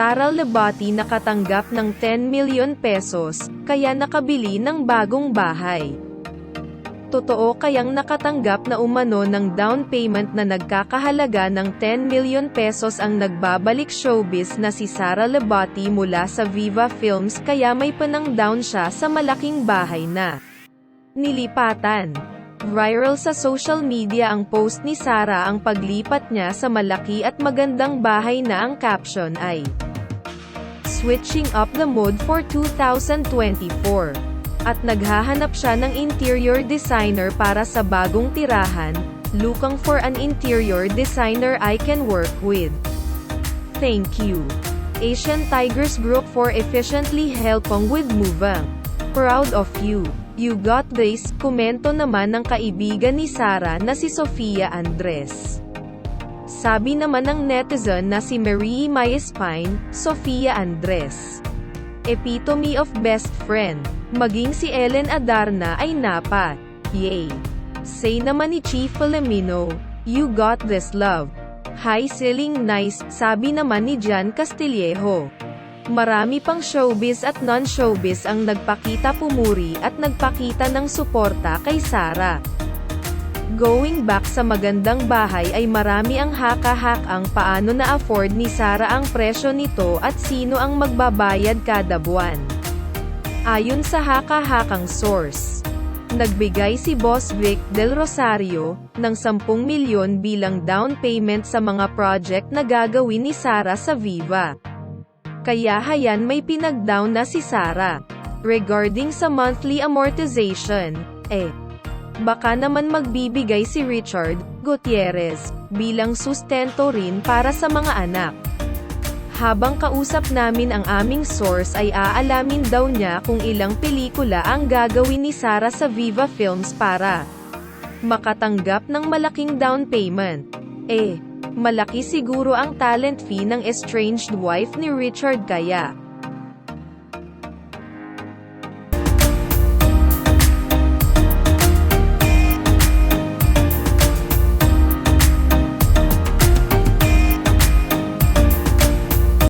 Sara Lebati nakatanggap ng 10 million pesos, kaya nakabili ng bagong bahay. Totoo kayang nakatanggap na umano ng down payment na nagkakahalaga ng 10 million pesos ang nagbabalik showbiz na si Sara Lebati mula sa Viva Films kaya may panang down siya sa malaking bahay na nilipatan. Viral sa social media ang post ni Sara ang paglipat niya sa malaki at magandang bahay na ang caption ay Switching up the mood for 2024 at naghahanap siya ng interior designer para sa bagong tirahan, looking for an interior designer I can work with. Thank you. Asian Tigers Group for efficiently helping with moving. Proud of you. You got this, komento naman ng kaibigan ni Sara na si Sofia Andres. Sabi naman ng netizen na si Marie Maespine, Sofia Andres. Epitome of best friend. Maging si Ellen Adarna ay napa. Yay. Say naman ni Chief Filomeno, you got this love. High ceiling nice, sabi naman ni Jan Castillejo. Marami pang showbiz at non-showbiz ang nagpakita pumuri at nagpakita ng suporta kay Sara. Going back sa magandang bahay ay marami ang haka-hak ang paano na-afford ni Sara ang presyo nito at sino ang magbabayad kada buwan. Ayon sa haka-hakang source, nagbigay si Boss Vic Del Rosario ng 10 milyon bilang down payment sa mga project na gagawin ni Sara sa Viva. Kaya hayan may pinag-down na si Sara. Regarding sa monthly amortization, eh, baka naman magbibigay si Richard Gutierrez bilang sustento rin para sa mga anak. Habang kausap namin ang aming source ay aalamin daw niya kung ilang pelikula ang gagawin ni Sara sa Viva Films para makatanggap ng malaking down payment. Eh, malaki siguro ang talent fee ng estranged wife ni Richard kaya